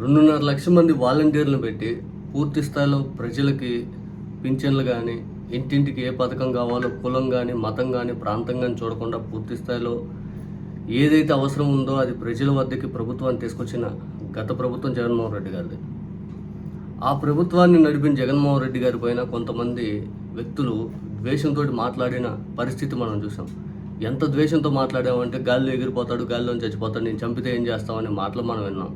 రెండున్నర లక్షల మంది వాలంటీర్లను పెట్టి పూర్తి స్థాయిలో ప్రజలకి పింఛన్లు కానీ ఇంటింటికి ఏ పథకం కావాలో కులం కానీ మతం కానీ ప్రాంతం కానీ చూడకుండా పూర్తి స్థాయిలో ఏదైతే అవసరం ఉందో అది ప్రజల వద్దకి ప్రభుత్వాన్ని తీసుకొచ్చిన గత ప్రభుత్వం జగన్మోహన్ రెడ్డి గారిది. ఆ ప్రభుత్వాన్ని నడిపిన జగన్మోహన్ రెడ్డి గారి పైన కొంతమంది వ్యక్తులు ద్వేషంతో మాట్లాడిన పరిస్థితి మనం చూసాం ఎంత ద్వేషంతో మాట్లాడామంటే గాల్లో ఎగిరిపోతాడు గాల్లో చచ్చిపోతాడు నేను చంపితే ఏం చేస్తామనే మాటలు మనం విన్నాం.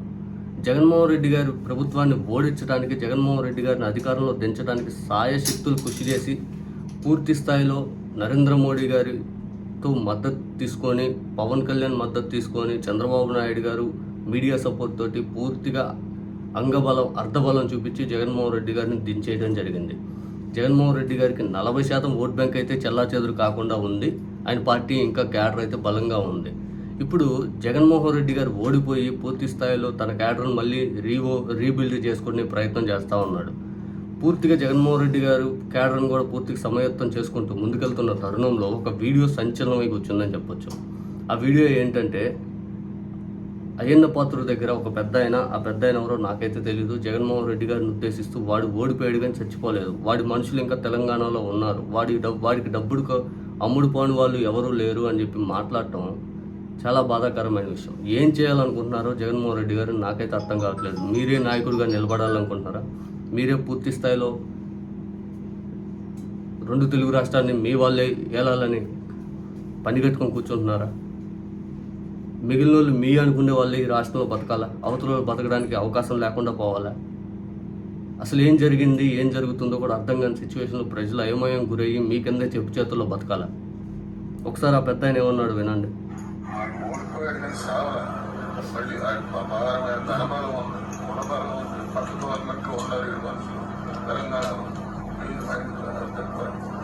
జగన్మోహన్ రెడ్డి గారు ప్రభుత్వాన్ని ఓడించడానికి జగన్మోహన్ రెడ్డి గారిని అధికారంలో దించడానికి సాయశక్తులు కృషి చేసి పూర్తి స్థాయిలో నరేంద్ర మోడీ గారితో మద్దతు తీసుకొని పవన్ కళ్యాణ్ మద్దతు తీసుకొని చంద్రబాబు నాయుడు గారు మీడియా సపోర్ట్ తోటి పూర్తిగా అంగబలం అర్ధబలం చూపించి జగన్మోహన్ రెడ్డి గారిని దించేయడం జరిగింది. జగన్మోహన్ రెడ్డి గారికి నలభై శాతం ఓట్ బ్యాంక్ అయితే చెల్లాచెదురు కాకుండా ఉంది. ఆయన పార్టీ ఇంకా క్యాడర్ అయితే బలంగా ఉంది. ఇప్పుడు జగన్మోహన్ రెడ్డి గారు ఓడిపోయి పూర్తి స్థాయిలో తన క్యాడర్ను మళ్ళీ రీవో రీబిల్డ్ చేసుకునే ప్రయత్నం చేస్తూ ఉన్నాడు. పూర్తిగా జగన్మోహన్ రెడ్డి గారు క్యాడర్ను కూడా పూర్తిగా సమయత్వం చేసుకుంటూ ముందుకెళ్తున్న తరుణంలో ఒక వీడియో సంచలనమై కూర్చుందని చెప్పొచ్చు. ఆ వీడియో ఏంటంటే అయ్యన్న పాత్రుడు దగ్గర ఒక పెద్ద ఆయన ఆ పెద్ద ఆయన ఎవరో నాకైతే తెలియదు జగన్మోహన్ రెడ్డి గారిని ఉద్దేశిస్తూ వాడు ఓడిపోయాడు కానీ చచ్చిపోలేదు. వాడి మనుషులు ఇంకా తెలంగాణలో ఉన్నారు. వాడి డబ్బు వాడికి డబ్బుడు అమ్ముడు పోని వాళ్ళు ఎవరూ లేరు అని చెప్పి మాట్లాడటం చాలా బాధాకరమైన విషయం. ఏం చేయాలనుకుంటున్నారో జగన్మోహన్ రెడ్డి గారు నాకైతే అర్థం కావట్లేదు. మీరే నాయకుడిగా నిలబడాలనుకుంటున్నారా? మీరే పూర్తి స్థాయిలో రెండు తెలుగు రాష్ట్రాన్ని మీ వాళ్ళే ఏలాలని పని కట్టుకొని కూర్చుంటున్నారా? మిగిలిన వాళ్ళు మీ అనుకునే వాళ్ళు ఈ రాష్ట్రంలో బతకాలా? అవతల బతకడానికి అవకాశం లేకుండా పోవాలా? అసలు ఏం జరిగింది ఏం జరుగుతుందో కూడా అర్థం కాని సిచ్యువేషన్లో ప్రజలు అయోమయం గురయ్యి మీ కిందే చెప్పు చేతుల్లో బతకాలా? ఒకసారి ఆ పెద్ద ఆయన ఏమన్నాడు వినండి. ఓడిపోయాడు కానీ సావలా మళ్ళీ ఆయన అపారమైన ధనబలం ఉంది గుణబలం ఉంది పట్టుతో అన్నట్టు ఉన్నారు ఈ మనుషులు తెలంగాణలో వీళ్ళు ఆయన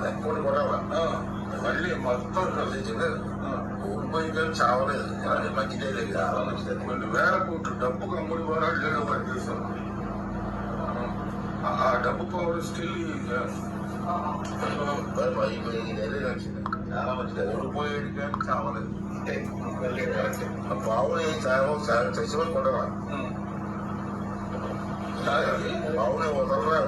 ఎప్పుడు కూడా ఆ, మళ్ళీ మొత్తం ఆ, ఓడిపోయి కానీ చావలేదు అది మంచిదే లేదు చాలా మంచిది కొన్ని వేల కోట్లు డబ్బుకు అమ్ముడు పోరాడు లేదో వాడు చేశారు ఆ డబ్బు పవర్ స్టిల్ చాలా మంచిది ఓడిపోయాడు కానీ చావలేదు బావుని చచ్చిపోయి కొట్టరా బావుని వదలరా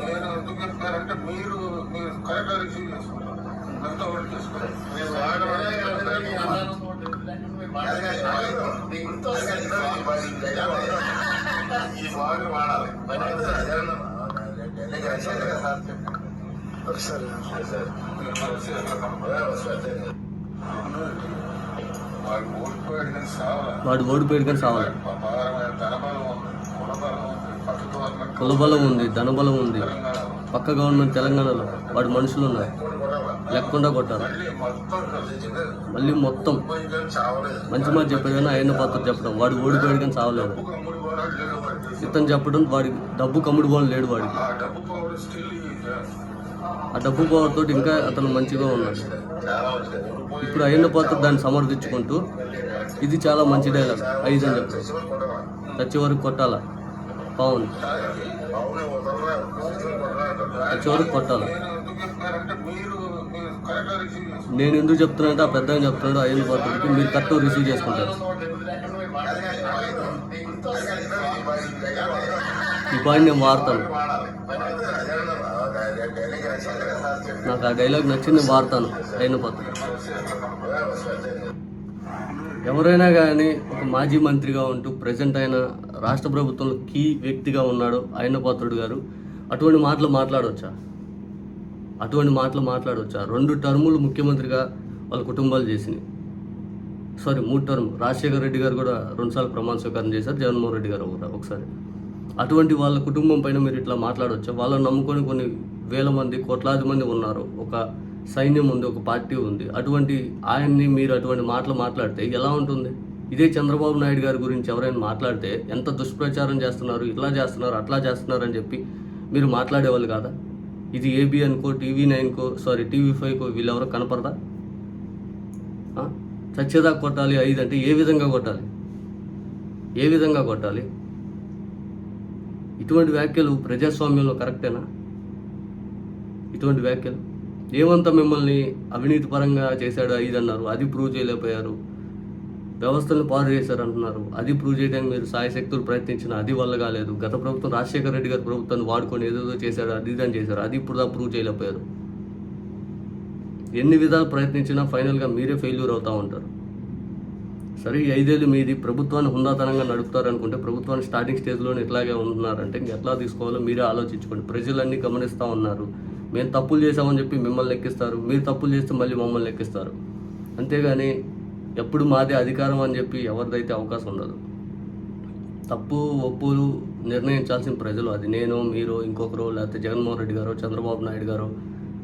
నేను ఎందుకు చెప్తానంటే మీరు మీరు కరెక్ట్గా రిసీవ్ చేసుకుంటారు అంతా ఒకటి చేసుకోండి మీరు ఈ బాగా వాడాలి ఒకసారి వాడు ఓడిపోయాడు కానీ సావలా వాడు ఓడిపోయాడు కానీ సావాలి? కులబలం ఉంది ధనబలం ఉంది. పక్క గవర్నమెంట్ తెలంగాణలో వాడి మనుషులు ఉన్నారు. లేకుండా కొట్టారు. మళ్ళీ మొత్తం మంచి మాట చెప్పాడు కానీ ఆయన పాత్ర చెప్పడం. వాడు ఓడిపోయాడు కానీ చావలేదు ఇతను చెప్పడం వాడి డబ్బు కమ్ముడు పోవడం లేడు వాడికి. ఆ డబ్బు పవర్ తోటి ఇంకా అతను మంచిగా ఉన్నాడు. ఇప్పుడు అయిన పాత్ర దాన్ని సమర్థించుకుంటూ ఇది చాలా మంచి డైలాగ్ ఐదు అని చెప్పి. చచ్చిపోయి వరకు కొట్టాలా? పవన్. బావుని వరకు కొట్టాలా? నేను ఎందుకు చెప్తున్నానంటే ఆ పెద్ద చెప్తున్నాడు అయిన పాత్రకి మీరు కరెక్ట్ రిసీవ్ చేసుకుంటారు. ఈ పాయింట్ నేను వాడతాను. నాకు ఆ డైలాగ్ నచ్చింది వార్తను వాడతాను అయిన పత్ర ఎవరైనా కానీ ఒక మాజీ మంత్రిగా ఉంటూ ప్రజెంట్ అయిన రాష్ట్ర ప్రభుత్వంలో కీ వ్యక్తిగా ఉన్నాడు అయిన పాత్రుడు గారు అటువంటి మాటలు మాట్లాడవచ్చా అటువంటి మాటలు మాట్లాడవచ్చా రెండు టర్ములు ముఖ్యమంత్రిగా వాళ్ళ కుటుంబాలు చేసినాయి. సారీ మూడు టర్మ్. రాజశేఖర రెడ్డి గారు కూడా రెండుసార్లు ప్రమాణ స్వీకారం చేశారు జగన్మోహన్ రెడ్డి గారు ఒకసారి- ఒకసారి. అటువంటి వాళ్ళ కుటుంబం పైన మీరు ఇట్లా మాట్లాడవచ్చా వాళ్ళని నమ్ముకొని కొన్ని వేల మంది కోట్లాది మంది ఉన్నారు. ఒక సైన్యం ఉంది ఒక పార్టీ ఉంది. అటువంటి ఆయన్ని మీరు అటువంటి మాటలు మాట్లాడితే ఎలా ఉంటుంది? ఇదే చంద్రబాబు నాయుడు గారి గురించి ఎవరైనా మాట్లాడితే ఎంత దుష్ప్రచారం చేస్తున్నారు ఇట్లా చేస్తున్నారు అట్లా చేస్తున్నారు అని చెప్పి మీరు మాట్లాడేవాళ్ళు కాదా? ఇది ఏబీ అనుకో టీవీ నైన్కో సారీ టీవీ ఫైవ్కో వీళ్ళెవరో కనపడదా? ఆ? చచ్చేదాకా కొట్టాలి ఐదు అంటే ఏ విధంగా కొట్టాలి? ఏ విధంగా కొట్టాలి? ఇటువంటి వ్యాఖ్యలు ప్రజాస్వామ్యంలో కరెక్టేనా? ఇటువంటి వ్యాఖ్యలు. ఏమంతా మిమ్మల్ని అవినీతి పరంగా చేశాడు అన్నారు. అది ప్రూవ్ చేయలేకపోయారు. వ్యవస్థలను పాడు చేశారు అంటున్నారు. అది ప్రూవ్ చేయడానికి మీరు సాయశక్తులు ప్రయత్నించిన అది వల్ల కాలేదు. గత ప్రభుత్వం రాజశేఖర రెడ్డి గారి ప్రభుత్వాన్ని వాడుకొని ఏదేదో చేశారు అది ఇదని చేశారు. అది ఇప్పుడు దాకా ప్రూవ్ చేయలేకపోయారు. ఎన్ని విధాలు ప్రయత్నించినా ఫైనల్గా మీరే ఫెయిల్యూర్ అవుతూ ఉంటారు. సరే ఈ ఐదేళ్ళు మీది. ప్రభుత్వాన్ని హుందాతనంగా నడుపుతారనుకుంటే ప్రభుత్వాన్ని స్టార్టింగ్ స్టేజ్లోనే ఇట్లాగే ఉంటున్నారంటే ఇంక ఎట్లా తీసుకోవాలో మీరే ఆలోచించుకోండి. ప్రజలన్నీ గమనిస్తూ ఉన్నారు. మేము తప్పులు చేసామని చెప్పి మిమ్మల్ని లెక్కిస్తారు. మీరు తప్పులు చేస్తే మళ్ళీ మమ్మల్ని లెక్కిస్తారు. అంతేగాని ఎప్పుడు మాదే అధికారం అని చెప్పి ఎవరిదైతే అవకాశం ఉండదు. తప్పు ఒప్పులు నిర్ణయించాల్సిన ప్రజలు అది. నేను మీరు ఇంకొకరు లేకపోతే జగన్మోహన్ రెడ్డి గారు చంద్రబాబు నాయుడు గారు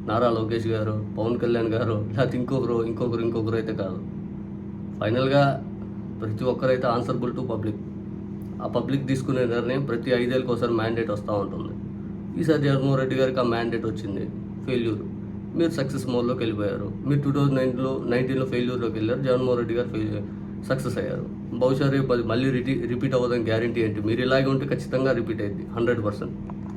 నారా లోకేష్ గారు పవన్ కళ్యాణ్ గారు లేకపోతే ఇంకొకరు ఇంకొకరు ఇంకొకరు అయితే కాదు. ఫైనల్గా ప్రతి ఒక్కరైతే ఆన్సర్బుల్ టు పబ్లిక్. ఆ పబ్లిక్ తీసుకునే నిర్ణయం ప్రతి ఐదేళ్ళకి ఒకసారి మ్యాండేట్ వస్తూ ఉంటుంది. ఈసారి జగన్మోహన్ రెడ్డి గారికి ఆ మ్యాండేట్ వచ్చింది ఫెయిల్యూర్ మీరు సక్సెస్ మోడ్లోకి వెళ్ళిపోయారు. మీరు టూ థౌజండ్ నైన్లో నైన్టీన్లో ఫెయిల్యూర్లోకి వెళ్ళారు జగన్మోహన్ రెడ్డి గారు ఫెయిల్ సక్సెస్ అయ్యారు. బహుశా రేపు మళ్ళీ రిటీ రిపీట్ అవ్వదని గ్యారంటీ ఏంటి? మీరు ఇలాగే ఉంటే ఖచ్చితంగా రిపీట్ అయింది హండ్రెడ్ పర్సెంట్